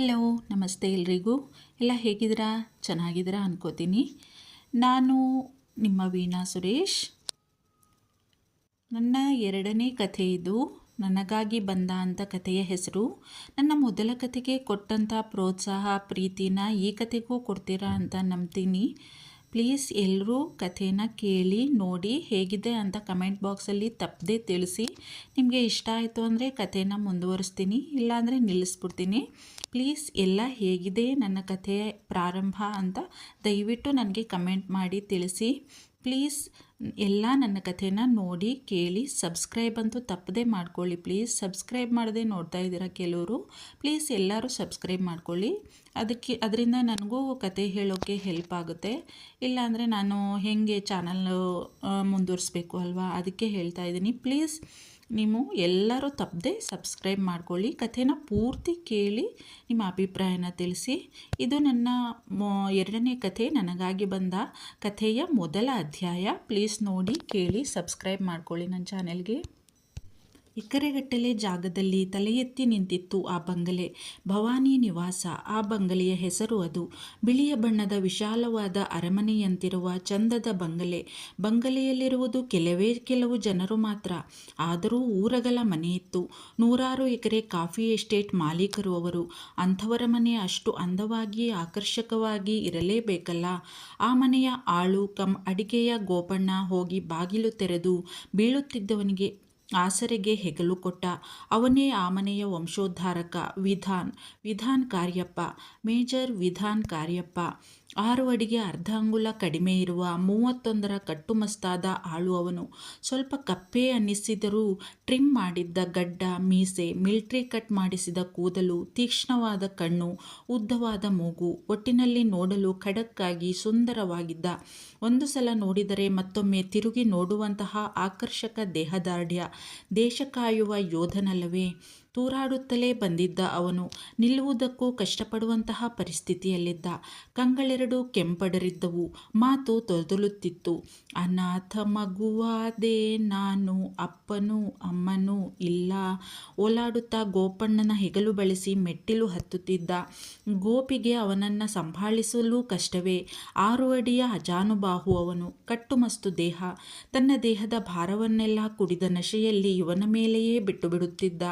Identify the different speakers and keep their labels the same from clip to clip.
Speaker 1: Hello ನಮಸ್ತೆ ಎಲ್ರಿಗೂ. ಎಲ್ಲ ಹೇಗಿದ್ದೀರಾ? ಚೆನ್ನಾಗಿದ್ದೀರಾ ಅನ್ಕೋತೀನಿ. ನಾನು ನಿಮ್ಮ ವೀಣಾ ಸುರೇಶ್. ನನ್ನ ಎರಡನೇ ಕಥೆ ಇದು. ನನಗಾಗಿ ಬಂದ ಅಂತ ಕಥೆಯ ಹೆಸರು. ನನ್ನ ಮೊದಲ ಕಥೆಗೆ ಕೊಟ್ಟಂಥ ಪ್ರೋತ್ಸಾಹ, ಪ್ರೀತಿನ ಈ ಕಥೆಗೂ ಕೊಡ್ತೀರಾ ಅಂತ ನಂಬ್ತೀನಿ. ಪ್ಲೀಸ್ ಎಲ್ಲರೂ ಕಥೆನ ಕೇಳಿ ನೋಡಿ ಹೇಗಿದೆ ಅಂತ ಕಮೆಂಟ್ ಬಾಕ್ಸಲ್ಲಿ ತಪ್ಪದೆ ತಿಳಿಸಿ. ನಿಮಗೆ ಇಷ್ಟ ಆಯಿತು ಅಂದರೆ ಕಥೆನ ಮುಂದುವರಿಸ್ತೀನಿ, ಇಲ್ಲಾಂದರೆ ನಿಲ್ಲಿಸ್ಬಿಡ್ತೀನಿ. ಪ್ಲೀಸ್ ಎಲ್ಲ ಹೇಗಿದೆ ನನ್ನ ಕಥೆ ಪ್ರಾರಂಭ ಅಂತ ದಯವಿಟ್ಟು ನನಗೆ ಕಮೆಂಟ್ ಮಾಡಿ ತಿಳಿಸಿ. ಪ್ಲೀಸ್ ಎಲ್ಲ ನನ್ನ ಕಥೆನ ನೋಡಿ ಕೇಳಿ ಸಬ್ಸ್ಕ್ರೈಬ್ ಅಂತೂ ತಪ್ಪದೇ ಮಾಡ್ಕೊಳ್ಳಿ. ಪ್ಲೀಸ್ ಸಬ್ಸ್ಕ್ರೈಬ್ ಮಾಡದೆ ನೋಡ್ತಾ ಇದ್ದೀರಾ ಕೆಲವರು? ಪ್ಲೀಸ್ ಎಲ್ಲರೂ ಸಬ್ಸ್ಕ್ರೈಬ್ ಮಾಡ್ಕೊಳ್ಳಿ. ಅದಕ್ಕೆ ಅದರಿಂದ ನನಗೂ ಕತೆ ಹೇಳೋಕ್ಕೆ ಹೆಲ್ಪ್ ಆಗುತ್ತೆ. ಇಲ್ಲಾಂದರೆ ನಾನು ಹೇಗೆ ಚಾನಲ್ ಮುಂದುವರಿಸ್ಬೇಕು ಅಲ್ವಾ? ಅದಕ್ಕೆ ಹೇಳ್ತಾ ಇದ್ದೀನಿ. ಪ್ಲೀಸ್ ನೀವು ಎಲ್ಲರೂ ತಪ್ಪದೆ ಸಬ್ಸ್ಕ್ರೈಬ್ ಮಾಡ್ಕೊಳ್ಳಿ. ಕಥೆನ ಪೂರ್ತಿ ಕೇಳಿ ನಿಮ್ಮ ಅಭಿಪ್ರಾಯನ ತಿಳಿಸಿ. ಇದು ನನ್ನ ಎರಡನೇ ಕಥೆ. ನನಗಾಗಿ ಬಂದ ಕಥೆಯ ಮೊದಲ ಅಧ್ಯಾಯ. ಪ್ಲೀಸ್ ನೋಡಿ, ಕೇಳಿ, ಸಬ್ಸ್ಕ್ರೈಬ್ ಮಾಡ್ಕೊಳ್ಳಿ ನನ್ನ ಚಾನೆಲ್ಗೆ. ಎಕರೆಗಟ್ಟಲೆ ಜಾಗದಲ್ಲಿ ತಲೆ ಎತ್ತಿ ನಿಂತಿತ್ತು ಆ ಬಂಗಲೆ. ಭವಾನಿ ನಿವಾಸ. ಆ ಬಂಗಲೆಯ ಹೆಸರು ಅದು. ಬಿಳಿಯ ಬಣ್ಣದ ವಿಶಾಲವಾದ ಅರಮನೆಯಂತಿರುವ ಚಂದದ ಬಂಗಲೆ. ಬಂಗಲೆಯಲ್ಲಿರುವುದು ಕೆಲವೇ ಕೆಲವು ಜನರು ಮಾತ್ರ. ಆದರೂ ಊರಗಲ ಮನೆಯಿತ್ತು. ನೂರಾರು ಎಕರೆ ಕಾಫಿ ಎಸ್ಟೇಟ್ ಮಾಲೀಕರು ಅವರು. ಅಂಥವರ ಮನೆ ಅಷ್ಟು ಅಂದವಾಗಿ ಆಕರ್ಷಕವಾಗಿ ಇರಲೇಬೇಕಲ್ಲ? ಆ ಮನೆಯ ಆಳು, ಕಮ್, ಅಡಿಗೆಯ ಗೋಪಣ್ಣ ಹೋಗಿ ಬಾಗಿಲು ತೆರೆದು ಬೀಳುತ್ತಿದ್ದವನಿಗೆ ಆಸರೆಗೆ ಹೆಗಲು ಕೊಟ್ಟ. ಅವನೇ ಆ ಮನೆಯ ವಂಶೋದ್ಧಾರಕ ವಿಧಾನ್. ವಿಧಾನ್ ಕಾರ್ಯಪ್ಪ. ಮೇಜರ್ ವಿಧಾನ್ ಕಾರ್ಯಪ್ಪ. ಆರು ಅಡಿಗೆ ಅರ್ಧ ಅಂಗುಲ ಕಡಿಮೆ ಇರುವ ಮೂವತ್ತೊಂದರ ಕಟ್ಟುಮಸ್ತಾದ ಆಳು ಅವನು. ಸ್ವಲ್ಪ ಕಪ್ಪೆ ಅನ್ನಿಸಿದರೂ ಟ್ರಿಮ್ ಮಾಡಿದ್ದ ಗಡ್ಡ, ಮೀಸೆ ಮಿಲ್ಟ್ರಿ ಕಟ್ ಮಾಡಿಸಿದ ಕೂದಲು, ತೀಕ್ಷ್ಣವಾದ ಕಣ್ಣು, ಉದ್ದವಾದ ಮೂಗು, ಒಟ್ಟಿನಲ್ಲಿ ನೋಡಲು ಖಡಕ್ಕಾಗಿ ಸುಂದರವಾಗಿದ್ದ. ಒಂದು ಸಲ ನೋಡಿದರೆ ಮತ್ತೊಮ್ಮೆ ತಿರುಗಿ ನೋಡುವಂತಹ ಆಕರ್ಷಕ ದೇಹದಾರ್ಢ್ಯ. ದೇಶ ಕಾಯುವ ಯೋಧನಲ್ಲವೇ? ತೂರಾಡುತ್ತಲೇ ಬಂದಿದ್ದ ಅವನು ನಿಲ್ಲುವುದಕ್ಕೂ ಕಷ್ಟಪಡುವಂತಹ ಪರಿಸ್ಥಿತಿಯಲ್ಲಿದ್ದ. ಕಂಗಳೆರಡು ಕೆಂಪಡರಿದ್ದವು. ಮಾತು ತೊದಲುತ್ತಿತ್ತು. ಅನಾಥ ಮಗುವಾದೆ ನಾನು, ಅಪ್ಪನೂ, ಅಮ್ಮನೂ ಇಲ್ಲ. ಓಲಾಡುತ್ತಾ ಗೋಪಣ್ಣನ ಹೆಗಲು ಬಳಸಿ ಮೆಟ್ಟಿಲು ಹತ್ತುತ್ತಿದ್ದ. ಗೋಪಿಗೆ ಅವನನ್ನು ಸಂಭಾಳಿಸಲು ಕಷ್ಟವೇ. ಆರು ಅಡಿಯ ಅಜಾನುಬಾಹು ಅವನು. ಕಟ್ಟುಮಸ್ತು ದೇಹ. ತನ್ನ ದೇಹದ ಭಾರವನ್ನೆಲ್ಲ ಕುಡಿದ ನಶೆಯಲ್ಲಿ ಇವನ ಮೇಲೆಯೇ ಬಿಟ್ಟು ಬಿಡುತ್ತಿದ್ದ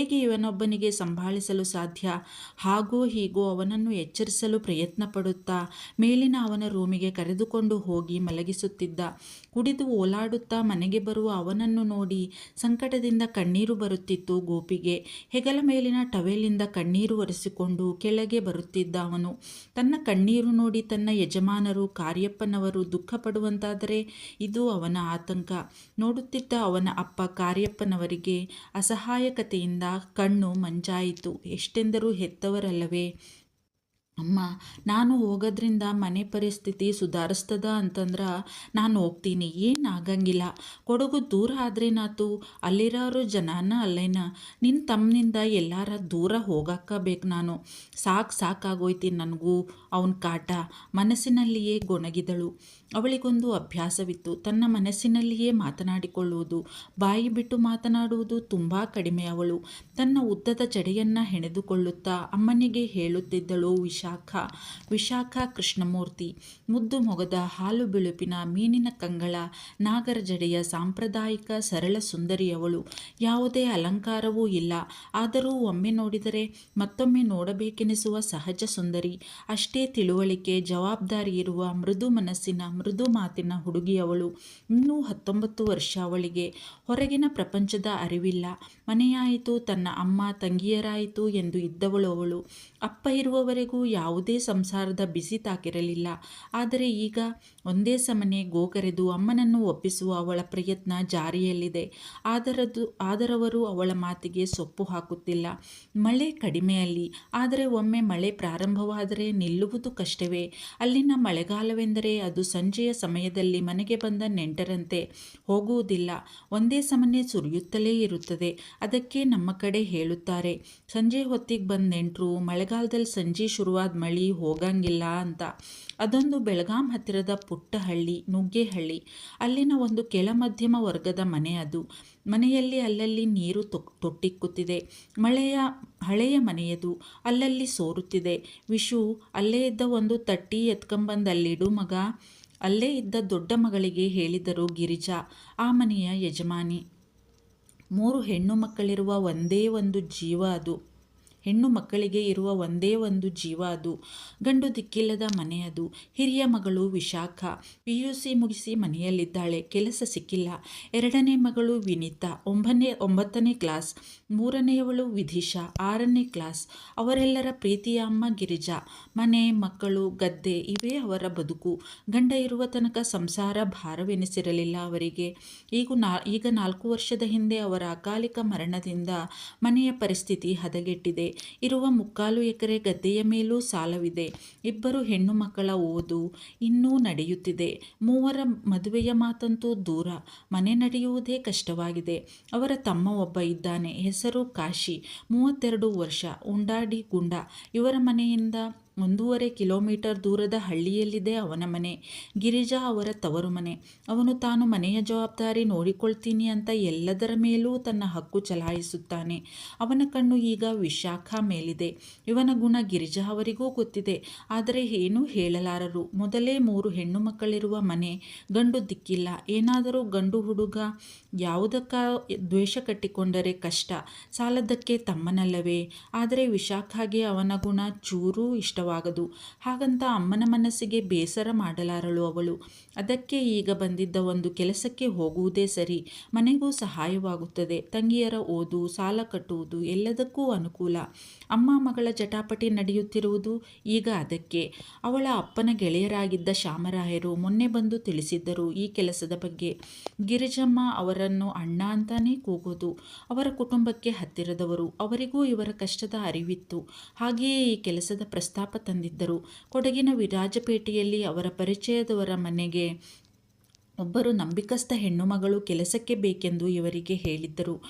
Speaker 1: ಹೇಗೆ ಇವನೊಬ್ಬನಿಗೆ ಸಂಭಾಳಿಸಲು ಸಾಧ್ಯ? ಹಾಗೂ ಹೀಗೋ ಅವನನ್ನು ಎಚ್ಚರಿಸಲು ಪ್ರಯತ್ನ ಪಡುತ್ತಾ ಮೇಲಿನ ಅವನ ರೂಮಿಗೆ ಕರೆದುಕೊಂಡು ಹೋಗಿ ಮಲಗಿಸುತ್ತಿದ್ದ. ಕುಡಿದು ಓಲಾಡುತ್ತಾ ಮನೆಗೆ ಬರುವ ಅವನನ್ನು ನೋಡಿ ಸಂಕಟದಿಂದ ಕಣ್ಣೀರು ಬರುತ್ತಿತ್ತು ಗೋಪಿಗೆ. ಹೆಗಲ ಮೇಲಿನ ಟವೆಲಿಂದ ಕಣ್ಣೀರು ಒರೆಸಿಕೊಂಡು ಕೆಳಗೆ ಬರುತ್ತಿದ್ದ ಅವನು. ತನ್ನ ಕಣ್ಣೀರು ನೋಡಿ ತನ್ನ ಯಜಮಾನರು, ಕಾರ್ಯಪ್ಪನವರು ದುಃಖ ಪಡುವಂತಾದರೆ ಇದು ಅವನ ಆತಂಕ. ನೋಡುತ್ತಿದ್ದ ಅವನ ಅಪ್ಪ ಕಾರ್ಯಪ್ಪನವರಿಗೆ ಅಸಹಾಯಕತೆಯಿಂದ ಕಣ್ಣು ಮಂಜಾಯಿತು. ಎಷ್ಟೆಂದರೂ ಹೆತ್ತವರಲ್ಲವೇ? ಅಮ್ಮ, ನಾನು ಹೋಗೋದ್ರಿಂದ ಮನೆ ಪರಿಸ್ಥಿತಿ ಸುಧಾರಿಸ್ತದ ಅಂತಂದ್ರೆ ನಾನು ಹೋಗ್ತೀನಿ, ಏನು ಆಗಂಗಿಲ್ಲ. ಕೊಡಗು ದೂರ ಆದ್ರೇನಾತು ಅಲ್ಲಿರೋರು ಜನಾನ ಅಲ್ಲೇನ? ನಿನ್ನ ತಮ್ಮನಿಂದ ಎಲ್ಲಾರ ದೂರ ಹೋಗಕ್ಕಬೇಕು ನಾನು. ಸಾಕು ಸಾಕಾಗೋಯ್ತೀನಿ ನನಗೂ ಅವನ ಕಾಟ. ಮನಸ್ಸಿನಲ್ಲಿಯೇ ಗೊಣಗಿದಳು. ಅವಳಿಗೊಂದು ಅಭ್ಯಾಸವಿತ್ತು. ತನ್ನ ಮನಸ್ಸಿನಲ್ಲಿಯೇ ಮಾತನಾಡಿಕೊಳ್ಳುವುದು. ಬಾಯಿ ಬಿಟ್ಟು ಮಾತನಾಡುವುದು ತುಂಬ ಕಡಿಮೆ ಅವಳು. ತನ್ನ ಉದ್ದದ ಜಡೆಯನ್ನು ಹೆಣೆದುಕೊಳ್ಳುತ್ತಾ ಅಮ್ಮನಿಗೆ ಹೇಳುತ್ತಿದ್ದಳು ವಿಶಾಖ ವಿಶಾಖ ಕೃಷ್ಣಮೂರ್ತಿ ಮುದ್ದು ಮೊಗದ ಹಾಲು ಬಿಳುಪಿನ ಮೀನಿನ ಕಂಗಳ ನಾಗರ ಜಡೆಯ ಸಾಂಪ್ರದಾಯಿಕ ಸರಳ ಸುಂದರಿಯವಳು. ಯಾವುದೇ ಅಲಂಕಾರವೂ ಇಲ್ಲ. ಆದರೂ ಒಮ್ಮೆ ನೋಡಿದರೆ ಮತ್ತೊಮ್ಮೆ ನೋಡಬೇಕೆನಿಸುವ ಸಹಜ ಸುಂದರಿ. ಅಷ್ಟೇ ತಿಳುವಳಿಕೆ, ಜವಾಬ್ದಾರಿ ಇರುವ ಮೃದು ಮನಸ್ಸಿನ ಮೃದು ಮಾತಿನ ಹುಡುಗಿಯವಳು. ಇನ್ನೂ ಹತ್ತೊಂಬತ್ತು ವರ್ಷ ಅವಳಿಗೆ. ಹೊರಗಿನ ಪ್ರಪಂಚದ ಅರಿವಿಲ್ಲ. ಮನೆಯಾಯಿತು, ತನ್ನ ಅಮ್ಮ ತಂಗಿಯರಾಯಿತು ಎಂದು ಇದ್ದವಳು ಅವಳು. ಅಪ್ಪ ಇರುವವರೆಗೂ ಯಾವುದೇ ಸಂಸಾರದ ಬಿಸಿ ತಾಕಿರಲಿಲ್ಲ. ಆದರೆ ಈಗ ಒಂದೇ ಸಮನೆ ಗೋಕರೆದು ಅಮ್ಮನನ್ನು ಒಪ್ಪಿಸುವ ಅವಳ ಪ್ರಯತ್ನ ಜಾರಿಯಲ್ಲಿದೆ. ಆದರದು, ಆದರವರು ಅವಳ ಮಾತಿಗೆ ಸೊಪ್ಪು ಹಾಕುತ್ತಿಲ್ಲ. ಮಳೆ ಕಡಿಮೆಯಲ್ಲಿ ಆದರೆ ಒಮ್ಮೆ ಮಳೆ ಪ್ರಾರಂಭವಾದರೆ ನಿಲ್ಲುವುದು ಕಷ್ಟವೇ. ಅಲ್ಲಿನ ಮಳೆಗಾಲವೆಂದರೆ ಅದು ಸಂಜೆಯ ಸಮಯದಲ್ಲಿ ಮನೆಗೆ ಬಂದ ನೆಂಟರಂತೆ ಹೋಗುವುದಿಲ್ಲ. ಒಂದೇ ಸಮನೆ ಸುರಿಯುತ್ತಲೇ ಇರುತ್ತದೆ. ಅದಕ್ಕೆ ನಮ್ಮ ಕಡೆ ಹೇಳುತ್ತಾರೆ, ಸಂಜೆ ಹೊತ್ತಿಗೆ ಬಂದ ನೆಂಟರು, ಮಳೆಗಾಲದಲ್ಲಿ ಸಂಜೆ ಶುರುವಾದ ಮಳಿ ಹೋಗಂಗಿಲ್ಲ ಅಂತ. ಅದೊಂದು ಬೆಳಗಾಂ ಹತ್ತಿರದ ಪುಟ್ಟ ಹಳ್ಳಿ ನುಗ್ಗೇಹಳ್ಳಿ. ಅಲ್ಲಿನ ಒಂದು ಕೆಳ ಮಧ್ಯಮ ವರ್ಗದ ಮನೆ ಅದು. ಮನೆಯಲ್ಲಿ ಅಲ್ಲಲ್ಲಿ ನೀರು ತೊಟ್ಟಿಕ್ಕುತ್ತಿದೆ. ಮಳೆಯ, ಹಳೆಯ ಮನೆಯದು. ಅಲ್ಲಲ್ಲಿ ಸೋರುತ್ತಿದೆ. ವಿಶು, ಅಲ್ಲೇ ಇದ್ದ ಒಂದು ತಟ್ಟಿ ಎತ್ಕೊಂಬಂದಲ್ಲಿಡು ಮಗ. ಅಲ್ಲೇ ಇದ್ದ ದೊಡ್ಡ ಮಗಳಿಗೆ ಹೇಳಿದರು ಗಿರಿಜಾ, ಆ ಮನೆಯ ಯಜಮಾನಿ. ಮೂರು ಹೆಣ್ಣು ಮಕ್ಕಳಿರುವ ಒಂದೇ ಒಂದು ಜೀವ ಅದು. ಹೆಣ್ಣು ಮಕ್ಕಳಿಗೆ ಇರುವ ಒಂದೇ ಒಂದು ಜೀವ ಅದು. ಗಂಡು ದಿಕ್ಕಿಲ್ಲದ ಮನೆ ಅದು. ಹಿರಿಯ ಮಗಳು ವಿಶಾಖ. ಪಿ ಯು ಸಿ ಮುಗಿಸಿ ಮನೆಯಲ್ಲಿದ್ದಾಳೆ. ಕೆಲಸ ಸಿಕ್ಕಿಲ್ಲ. ಎರಡನೇ ಮಗಳು ವಿನೀತಾ. ಒಂಬನೇ, ಒಂಬತ್ತನೇ ಕ್ಲಾಸ್. ಮೂರನೆಯವಳು ವಿಧಿಶಾ. ಆರನೇ ಕ್ಲಾಸ್. ಅವರೆಲ್ಲರ ಪ್ರೀತಿಯ ಅಮ್ಮ ಗಿರಿಜಾ. ಮನೆ, ಮಕ್ಕಳು, ಗದ್ದೆ ಇವೇ ಅವರ ಬದುಕು. ಗಂಡ ಇರುವ ತನಕ ಸಂಸಾರ ಭಾರವೆನಿಸಿರಲಿಲ್ಲ ಅವರಿಗೆ. ಈಗ ನಾ, ಈಗ ನಾಲ್ಕು ವರ್ಷದ ಹಿಂದೆ ಅವರ ಅಕಾಲಿಕ ಮರಣದಿಂದ ಮನೆಯ ಪರಿಸ್ಥಿತಿ ಹದಗೆಟ್ಟಿದೆ. ಇರುವ ಮುಕ್ಕಾಲು ಎಕರೆ ಗದ್ದೆಯ ಮೇಲೂ ಸಾಲವಿದೆ. ಇಬ್ಬರು ಹೆಣ್ಣು ಮಕ್ಕಳ ಓದು ಇನ್ನೂ ನಡೆಯುತ್ತಿದೆ. ಮೂವರ ಮದುವೆಯ ಮಾತಂತೂ ದೂರ. ಮನೆ ನಡೆಯುವುದೇ ಕಷ್ಟವಾಗಿದೆ. ಅವರ ತಮ್ಮ ಒಬ್ಬ ಇದ್ದಾನೆ. ಹೆಸರು ಕಾಶಿ. ಮೂವತ್ತೆರಡು ವರ್ಷ. ಉಂಡಾಡಿ ಗುಂಡ. ಇವರ ಮನೆಯಿಂದ ಒಂದೂವರೆ ಕಿಲೋಮೀಟರ್ ದೂರದ ಹಳ್ಳಿಯಲ್ಲಿದೆ ಅವನ ಮನೆ. ಗಿರಿಜಾ ಅವರ ತವರು ಮನೆ. ಅವನು ತಾನು ಮನೆಯ ಜವಾಬ್ದಾರಿ ನೋಡಿಕೊಳ್ತೀನಿ ಅಂತ ಎಲ್ಲದರ ಮೇಲೂ ತನ್ನ ಹಕ್ಕು ಚಲಾಯಿಸುತ್ತಾನೆ. ಅವನ ಕಣ್ಣು ಈಗ ವಿಶಾಖ ಮೇಲಿದೆ. ಇವನ ಗುಣ ಗಿರಿಜಾ ಅವರಿಗೂ ಗೊತ್ತಿದೆ. ಆದರೆ ಏನೂ ಹೇಳಲಾರರು. ಮೊದಲೇ ಮೂರು ಹೆಣ್ಣು ಮಕ್ಕಳಿರುವ ಮನೆ. ಗಂಡು ದಿಕ್ಕಿಲ್ಲ. ಏನಾದರೂ ಗಂಡು ಹುಡುಗ ಯಾವುದಕ್ಕ ದ್ವೇಷ ಕಟ್ಟಿಕೊಂಡರೆ ಕಷ್ಟ? ಸಾಲದಕ್ಕೆ ತಮ್ಮನಲ್ಲವೇ? ಆದರೆ ವಿಶಾಖಾಗೆ ಅವನ ಗುಣ ಚೂರೂ ಇಷ್ಟವಾಗದು. ಹಾಗಂತ ಅಮ್ಮನ ಮನಸ್ಸಿಗೆ ಬೇಸರ ಮಾಡಲಾರಳು ಅವಳು. ಅದಕ್ಕೆ ಈಗ ಬಂದಿದ್ದ ಒಂದು ಕೆಲಸಕ್ಕೆ ಹೋಗುವುದೇ ಸರಿ. ಮನೆಗೂ ಸಹಾಯವಾಗುತ್ತದೆ. ತಂಗಿಯರ ಓದು, ಸಾಲ ಕಟ್ಟುವುದು ಎಲ್ಲದಕ್ಕೂ ಅನುಕೂಲ. ಅಮ್ಮ ಮಗಳ ಜಟಾಪಟಿ ನಡೆಯುತ್ತಿರುವುದು ಈಗ ಅದಕ್ಕೆ. ಅವಳ ಅಪ್ಪನ ಗೆಳೆಯರಾಗಿದ್ದ ಶಾಮರಾಯರು ಮೊನ್ನೆ ಬಂದು ತಿಳಿಸಿದ್ದರು ಈ ಕೆಲಸದ ಬಗ್ಗೆ. ಗಿರಿಜಮ್ಮ ಅವರನ್ನು ಅಣ್ಣ ಅಂತಾನೇ ಕೂಗೋದು ಅವರ ಕುಟುಂಬಕ್ಕೆ ಹತ್ತಿರದವರು, ಅವರಿಗೂ ಇವರ ಕಷ್ಟದ ಅರಿವಿತ್ತು. ಹಾಗೆಯೇ ಈ ಕೆಲಸದ ಪ್ರಸ್ತಾಪ ತಂದಿದ್ದರು. ಕೊಡಗಿನ ವಿರಾಜಪೇಟೆಯಲ್ಲಿ ಅವರ ಪರಿಚಯದವರ ಮನೆಗೆ ಒಬ್ಬರು ನಂಬಿಕಸ್ಥ ಹೆಣ್ಣು ಮಗಳು ಕೆಲಸಕ್ಕೆ ಬೇಕೆಂದು ಇವರಿಗೆ ಹೇಳಿದ್ದರು.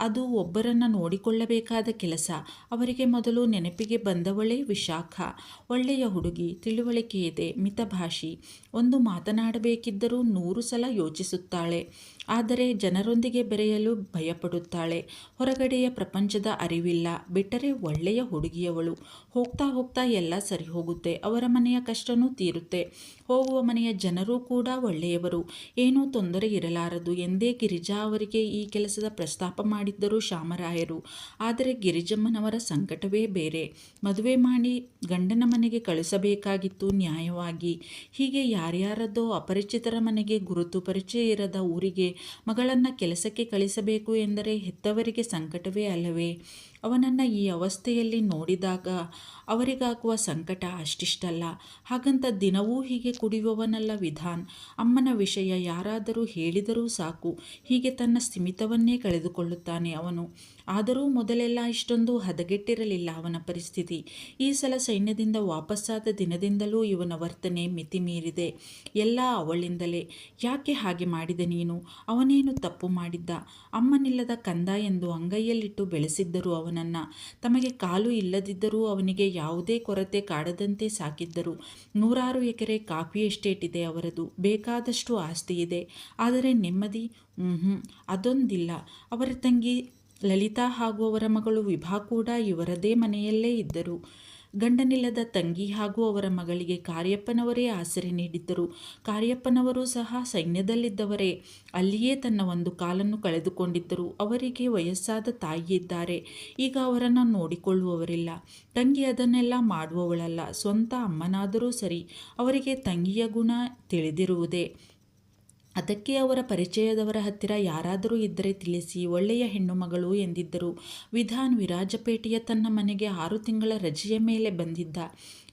Speaker 1: ಅದು ಒಬ್ಬರನ್ನು ನೋಡಿಕೊಳ್ಳಬೇಕಾದ ಕೆಲಸ. ಅವರಿಗೆ ಮೊದಲು ನೆನಪಿಗೆ ಬಂದವಳೆ ವಿಶಾಖ. ಒಳ್ಳೆಯ ಹುಡುಗಿ, ತಿಳುವಳಿಕೆ ಇದೆ, ಮಿತಭಾಷಿ. ಒಂದು ಮಾತನಾಡಬೇಕಿದ್ದರೂ ನೂರು ಸಲ ಯೋಚಿಸುತ್ತಾಳೆ. ಆದರೆ ಜನರೊಂದಿಗೆ ಬೆರೆಯಲು ಭಯಪಡುತ್ತಾಳೆ. ಹೊರಗಡೆಯ ಪ್ರಪಂಚದ ಅರಿವಿಲ್ಲ. ಬಿಟ್ಟರೆ ಒಳ್ಳೆಯ ಹುಡುಗಿಯವಳು. ಹೋಗ್ತಾ ಹೋಗ್ತಾ ಎಲ್ಲ ಸರಿ ಹೋಗುತ್ತೆ ಅವರ ಮನೆಯ ಕಷ್ಟನೂ ತೀರುತ್ತೆ. ಹೋಗುವ ಮನೆಯ ಜನರೂ ಕೂಡ ಒಳ್ಳೆಯವರು. ಏನೂ ತೊಂದರೆ ಇರಲಾರದು. ಎಂದೇ ಗಿರಿಜಾ ಅವರಿಗೆ ಈ ಕೆಲಸದ ಪ್ರಸ್ತಾಪ ಮಾಡಿದ್ದರು ಶಾಮರಾಯರು. ಆದರೆ ಗಿರಿಜಮ್ಮನವರ ಸಂಕಟವೇ ಬೇರೆ. ಮದುವೆ ಮಾಡಿ ಗಂಡನ ಮನೆಗೆ ಕಳಿಸಬೇಕಾಗಿತ್ತು ನ್ಯಾಯವಾಗಿ. ಹೀಗೆ ಯಾರ್ಯಾರದ್ದೋ ಅಪರಿಚಿತರ ಮನೆಗೆ ಗುರುತು ಪರಿಚಯ ಇರದ ಊರಿಗೆ ಮಗಳನ್ನು ಕೆಲಸಕ್ಕೆ ಕಳಿಸಬೇಕು ಎಂದರೆ ಹೆತ್ತವರಿಗೆ ಸಂಕಟವೇ ಅಲ್ಲವೇ? ಅವನನ್ನು ಈ ಅವಸ್ಥೆಯಲ್ಲಿ ನೋಡಿದಾಗ ಅವರಿಗಾಗುವ ಸಂಕಟ ಅಷ್ಟಿಷ್ಟಲ್ಲ. ಹಾಗಂತ ದಿನವೂ ಹೀಗೆ ಕುಡಿಯುವವನಲ್ಲ ವಿಧಾನ್. ಅಮ್ಮನ ವಿಷಯ ಯಾರಾದರೂ ಹೇಳಿದರೂ ಸಾಕು. ಹೀಗೆ ತನ್ನ ಸ್ಥಿಮಿತವನ್ನೇ ಕಳೆದುಕೊಳ್ಳುತ್ತಾನೆ ಅವನು. ಆದರೂ ಮೊದಲೆಲ್ಲ ಇಷ್ಟೊಂದು ಹದಗೆಟ್ಟಿರಲಿಲ್ಲ ಅವನ ಪರಿಸ್ಥಿತಿ. ಈ ಸಲ ಸೈನ್ಯದಿಂದ ವಾಪಸ್ಸಾದ ದಿನದಿಂದಲೂ ಇವನ ವರ್ತನೆ ಮಿತಿ ಮೀರಿದೆ ಎಲ್ಲ ಅವಳಿಂದಲೇ. ಯಾಕೆ ಹಾಗೆ ಮಾಡಿದೆ ನೀನು? ಅವನೇನು ತಪ್ಪು ಮಾಡಿದ್ದ? ಅಮ್ಮನಿಲ್ಲದ ಕಂದ ಎಂದು ಅಂಗೈಯಲ್ಲಿಟ್ಟು ಬೆಳೆಸಿದ್ದರು ಅವನನ್ನು. ತಮಗೆ ಕಾಲು ಇಲ್ಲದಿದ್ದರೂ ಅವನಿಗೆ ಯಾವುದೇ ಕೊರತೆ ಕಾಡದಂತೆ ಸಾಕಿದ್ದರು. ನೂರಾರು ಎಕರೆ ಕಾಫಿ ಎಸ್ಟೇಟ್ ಇದೆ ಅವರದು. ಬೇಕಾದಷ್ಟು ಆಸ್ತಿ ಇದೆ. ಆದರೆ ನೆಮ್ಮದಿ? ಹ್ಞೂ ಅದೊಂದಿಲ್ಲ. ಅವರ ತಂಗಿ ಲಲಿತಾ ಹಾಗೂ ಅವರ ಮಗಳು ವಿಭಾ ಕೂಡ ಇವರದೇ ಮನೆಯಲ್ಲೇ ಇದ್ದರು. ಗಂಡನಿಲ್ಲದ ತಂಗಿ ಹಾಗೂ ಅವರ ಮಗಳಿಗೆ ಕಾರ್ಯಪ್ಪನವರೇ ಆಸರೆ ನೀಡಿದ್ದರು. ಕಾರ್ಯಪ್ಪನವರು ಸಹ ಸೈನ್ಯದಲ್ಲಿದ್ದವರೇ. ಅಲ್ಲಿಯೇ ತನ್ನ ಒಂದು ಕಾಲನ್ನು ಕಳೆದುಕೊಂಡಿದ್ದರು. ಅವರಿಗೆ ವಯಸ್ಸಾದ ತಾಯಿಯಿದ್ದಾರೆ ಈಗ ಅವರನ್ನು ನೋಡಿಕೊಳ್ಳುವವರಿಲ್ಲ. ತಂಗಿ ಅದನ್ನೆಲ್ಲ ಮಾಡುವವಳಲ್ಲ. ಸ್ವಂತ ಅಮ್ಮನಾದರೂ ಸರಿ, ಅವರಿಗೆ ತಂಗಿಯ ಗುಣ ತಿಳಿದಿರುವುದೇ. ಅದಕ್ಕೆ ಅವರ ಪರಿಚಯದವರ ಹತ್ತಿರ ಯಾರಾದರೂ ಇದ್ದರೆ ತಿಳಿಸಿ ಒಳ್ಳೆಯ ಹೆಣ್ಣು ಮಗಳು ಎಂದಿದ್ದರು. ವಿಧಾನ್ ವಿರಾಜಪೇಟೆಯ ತನ್ನ ಮನೆಗೆ ಆರು ತಿಂಗಳ ರಜೆಯ ಮೇಲೆ ಬಂದಿದ್ದ.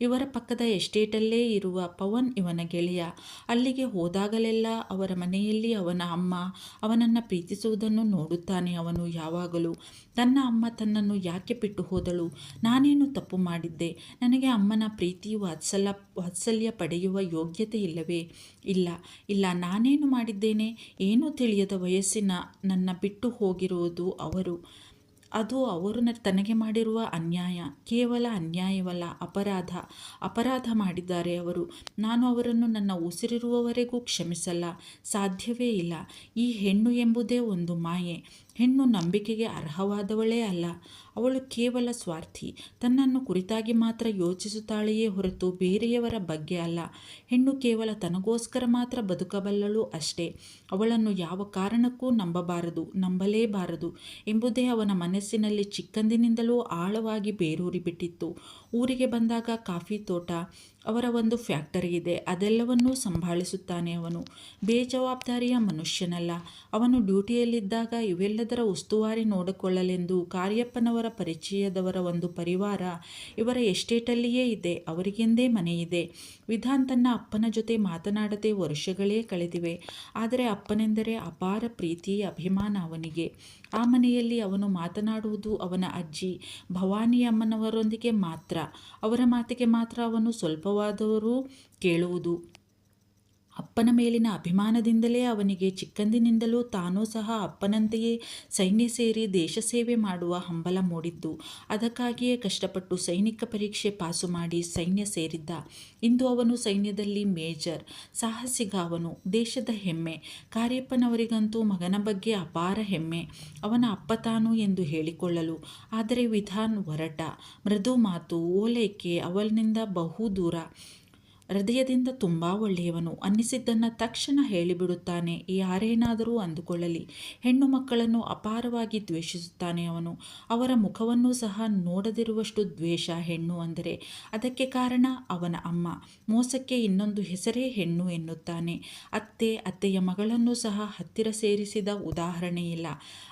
Speaker 1: ಇವರ ಪಕ್ಕದ ಎಸ್ಟೇಟಲ್ಲೇ ಇರುವ ಪವನ್ ಇವನ ಗೆಳೆಯ. ಅಲ್ಲಿಗೆ ಹೋದಾಗಲೆಲ್ಲ ಅವರ ಮನೆಯಲ್ಲಿ ಅವನ ಅಮ್ಮ ಅವನನ್ನು ಪ್ರೀತಿಸುವುದನ್ನು ನೋಡುತ್ತಾನೆ ಅವನು ಯಾವಾಗಲೂ. ತನ್ನ ಅಮ್ಮ ತನ್ನನ್ನು ಯಾಕೆ ಬಿಟ್ಟು ಹೋದಳು? ನಾನೇನು ತಪ್ಪು ಮಾಡಿದ್ದೆ? ನನಗೆ ಅಮ್ಮನ ಪ್ರೀತಿ ವಾತ್ಸಲ್ಯ ವಾತ್ಸಲ್ಯ ಪಡೆಯುವ ಯೋಗ್ಯತೆ ಇಲ್ಲವೇ? ಇಲ್ಲ ಇಲ್ಲ, ನಾನೇನು ಮಾಡಿದ್ದೇನೆ? ಏನೂ ತಿಳಿಯದ ವಯಸ್ಸಿನ ನನ್ನ ಬಿಟ್ಟು ಹೋಗಿರುವುದು ಅವರು. ಅದು ಅವರು ತನಗೆ ಮಾಡಿರುವ ಅನ್ಯಾಯ. ಕೇವಲ ಅನ್ಯಾಯವಲ್ಲ, ಅಪರಾಧ. ಅಪರಾಧ ಮಾಡಿದ್ದಾರೆ ಅವರು. ನಾನು ಅವರನ್ನು ನನ್ನ ಉಸಿರಿರುವವರೆಗೂ ಕ್ಷಮಿಸಲ್ಲ. ಸಾಧ್ಯವೇ ಇಲ್ಲ. ಈ ಹೆಣ್ಣು ಎಂಬುದೇ ಒಂದು ಮಾಯೆ. ಹೆಣ್ಣು ನಂಬಿಕೆಗೆ ಅರ್ಹವಾದವಳೇ ಅಲ್ಲ. ಅವಳು ಕೇವಲ ಸ್ವಾರ್ಥಿ. ತನ್ನನ್ನು ಕುರಿತಾಗಿ ಮಾತ್ರ ಯೋಚಿಸುತ್ತಾಳೆಯೇ ಹೊರತು ಬೇರೆಯವರ ಬಗ್ಗೆ ಅಲ್ಲ. ಹೆಣ್ಣು ಕೇವಲ ತನಗೋಸ್ಕರ ಮಾತ್ರ ಬದುಕಬಲ್ಲಳು ಅಷ್ಟೇ. ಅವಳನ್ನು ಯಾವ ಕಾರಣಕ್ಕೂ ನಂಬಬಾರದು, ನಂಬಲೇಬಾರದು ಎಂಬುದೇ ಅವನ ಮನಸ್ಸಿನಲ್ಲಿ ಚಿಕ್ಕಂದಿನಿಂದಲೂ ಆಳವಾಗಿ ಬೇರೂರಿಬಿಟ್ಟಿತ್ತು. ಊರಿಗೆ ಬಂದಾಗ ಕಾಫಿ ತೋಟ ಅವರ ಒಂದು ಫ್ಯಾಕ್ಟರಿ ಇದೆ. ಅದೆಲ್ಲವನ್ನೂ ಸಂಭಾಳಿಸುತ್ತಾನೆ ಅವನು. ಬೇಜವಾಬ್ದಾರಿಯ ಮನುಷ್ಯನಲ್ಲ. ಅವನು ಡ್ಯೂಟಿಯಲ್ಲಿದ್ದಾಗ ಇವೆಲ್ಲದರ ಉಸ್ತುವಾರಿ ನೋಡಿಕೊಳ್ಳಲೆಂದು ಕಾರ್ಯಪ್ಪನವರ ಪರಿಚಯದವರ ಒಂದು ಪರಿವಾರ ಇವರ ಎಸ್ಟೇಟಲ್ಲಿಯೇ ಇದೆ. ಅವರಿಗೆಂದೇ ಮನೆಯಿದೆ. ವಿಧಾನ್ ತನ್ನ ಅಪ್ಪನ ಜೊತೆ ಮಾತನಾಡದೆ ವರ್ಷಗಳೇ ಕಳೆದಿವೆ. ಆದರೆ ಅಪ್ಪನೆಂದರೆ ಅಪಾರ ಪ್ರೀತಿ ಅಭಿಮಾನ ಅವನಿಗೆ. ಆ ಮನೆಯಲ್ಲಿ ಅವನು ಮಾತನಾಡುವುದು ಅವನ ಅಜ್ಜಿ ಭವಾನಿ ಅಮ್ಮನವರೊಂದಿಗೆ ಮಾತ್ರ. ಅವರ ಮಾತಿಗೆ ಮಾತ್ರ ಅವನು ಸ್ವಲ್ಪವಾದರೂ ಕೇಳುವುದು. ಅಪ್ಪನ ಮೇಲಿನ ಅಭಿಮಾನದಿಂದಲೇ ಅವನಿಗೆ ಚಿಕ್ಕಂದಿನಿಂದಲೂ ತಾನೂ ಸಹ ಅಪ್ಪನಂತೆಯೇ ಸೈನ್ಯ ಸೇರಿ ದೇಶ ಸೇವೆ ಮಾಡುವ ಹಂಬಲ ಮೂಡಿದ್ದು. ಅದಕ್ಕಾಗಿಯೇ ಕಷ್ಟಪಟ್ಟು ಸೈನಿಕ ಪರೀಕ್ಷೆ ಪಾಸು ಮಾಡಿ ಸೈನ್ಯ ಸೇರಿದ್ದ. ಇಂದು ಅವನು ಸೈನ್ಯದಲ್ಲಿ ಮೇಜರ್. ಸಾಹಸಿಗ ಅವನು. ದೇಶದ ಹೆಮ್ಮೆ. ಕಾರ್ಯಪ್ಪನವರಿಗಂತೂ ಮಗನ ಬಗ್ಗೆ ಅಪಾರ ಹೆಮ್ಮೆ. ಅವನ ಅಪ್ಪ ತಾನು ಎಂದು ಹೇಳಿಕೊಳ್ಳಲು. ಆದರೆ ವಿಧಾನ್ ಒರಟ. ಮೃದು ಮಾತು, ಓಲೈಕೆ ಅವನಿಂದ ಬಹು ದೂರ. ಹೃದಯದಿಂದ ತುಂಬ ಒಳ್ಳೆಯವನು. ಅನ್ನಿಸಿದ್ದನ್ನು ತಕ್ಷಣ ಹೇಳಿಬಿಡುತ್ತಾನೆ. ಯಾರೇನಾದರೂ ಅಂದುಕೊಳ್ಳಲಿ. ಹೆಣ್ಣು ಮಕ್ಕಳನ್ನು ಅಪಾರವಾಗಿ ದ್ವೇಷಿಸುತ್ತಾನೆ ಅವನು. ಅವರ ಮುಖವನ್ನು ಸಹ ನೋಡದಿರುವಷ್ಟು ದ್ವೇಷ ಹೆಣ್ಣು ಅಂದರೆ. ಅದಕ್ಕೆ ಕಾರಣ ಅವನ ಅಮ್ಮ. ಮೋಸಕ್ಕೆ ಇನ್ನೊಂದು ಹೆಸರೇ ಹೆಣ್ಣು ಎನ್ನುತ್ತಾನೆ. ಅತ್ತೆ, ಅತ್ತೆಯ ಮಗಳನ್ನು ಸಹ ಹತ್ತಿರ ಸೇರಿಸಿದ ಉದಾಹರಣೆ ಇಲ್ಲ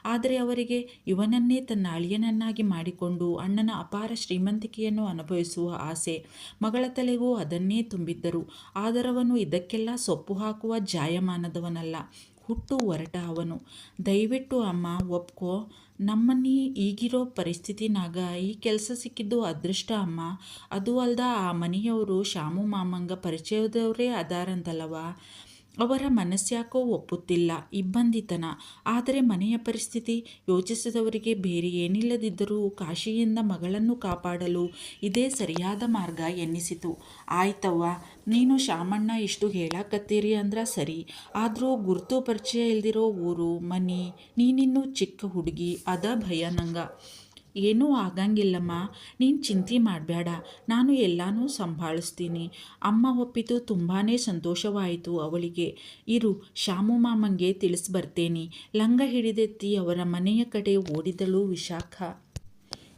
Speaker 1: ಆದರೆ ಅವರಿಗೆ ಇವನನ್ನೇ ತನ್ನ ಅಳಿಯನನ್ನಾಗಿ ಮಾಡಿಕೊಂಡು ಅಣ್ಣನ ಅಪಾರ ಶ್ರೀಮಂತಿಕೆಯನ್ನು ಅನುಭವಿಸುವ ಆಸೆ. ಮಗಳ ತಲೆಗೂ ಅದನ್ನೇ ತುಂಬಿದ್ದರು. ಆದರವನು ಇದಕ್ಕೆಲ್ಲ ಸೊಪ್ಪು ಹಾಕುವ ಜಾಯಮಾನದವನಲ್ಲ, ಹುಟ್ಟು ಹೊರಟ ಅವನು. ದಯವಿಟ್ಟು ಅಮ್ಮ, ಒಪ್ಕೋ. ನಮ್ಮನ್ನೀ ಈಗಿರೋ ಪರಿಸ್ಥಿತಿನಾಗ ಈ ಕೆಲಸ ಸಿಕ್ಕಿದ್ದು ಅದೃಷ್ಟ ಅಮ್ಮ. ಅದು ಅಲ್ದ ಆ ಮನೆಯವರು ಶಾಮು ಮಾಮಂಗ ಪರಿಚಯದವರೇ ಅದಾರಂತಲ್ಲವ ಅವರ ಮನಸ್ಸ್ಯಾಕೋ ಒಪ್ಪುತ್ತಿಲ್ಲ, ಇಬ್ಬಂದಿತನ. ಆದರೆ ಮನೆಯ ಪರಿಸ್ಥಿತಿ, ಯೋಚಿಸಿದವರಿಗೆ ಬೇರೆ ಏನಿಲ್ಲದಿದ್ದರೂ ಕಾಶಿಯಿಂದ ಮಗಳನ್ನು ಕಾಪಾಡಲು ಇದೇ ಸರಿಯಾದ ಮಾರ್ಗ ಎನ್ನಿಸಿತು. ಆಯ್ತವ್ವ, ನೀನು ಶಾಮಣ್ಣ ಇಷ್ಟು ಹೇಳಾಕತ್ತೀರಿ ಅಂದ್ರೆ ಸರಿ. ಆದರೂ ಗುರುತು ಪರಿಚಯ ಇಲ್ದಿರೋ ಊರು, ಮನಿ, ನೀನಿನ್ನೂ ಚಿಕ್ಕ ಹುಡುಗಿ, ಅದ ಭಯ ನಂಗ. ಏನೂ ಆಗಂಗಿಲ್ಲಮ್ಮ. ನೀನು ಚಿಂತೆ ಮಾಡಬೇಡ ನಾನು ಎಲ್ಲನೂ ಸಂಭಾಳಿಸ್ತೀನಿ. ಅಮ್ಮ ಒಪ್ಪಿತು ತುಂಬಾ ಸಂತೋಷವಾಯಿತು ಅವಳಿಗೆ. ಇರು, ಶಾಮು ಮಾಮಂಗೆ ತಿಳಿಸ್ಬರ್ತೇನೆ. ಲಂಗ ಹಿಡಿದೆತ್ತಿ ಅವರ ಮನೆಯ ಕಡೆ ಓಡಿದಳು ವಿಶಾಖ.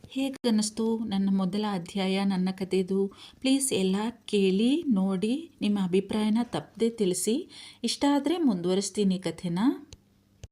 Speaker 1: ಹೇಗನ್ನಿಸ್ತು ನನ್ನ ಮೊದಲ ಅಧ್ಯಾಯ ನನ್ನ ಕಥೆದು. ಪ್ಲೀಸ್ ಎಲ್ಲ ಕೇಳಿ, ನೋಡಿ, ನಿಮ್ಮ ಅಭಿಪ್ರಾಯನ ತಪ್ಪದೆ ತಿಳಿಸಿ. ಇಷ್ಟ ಆದರೆ ಮುಂದುವರಿಸ್ತೀನಿ ಕಥೆನ.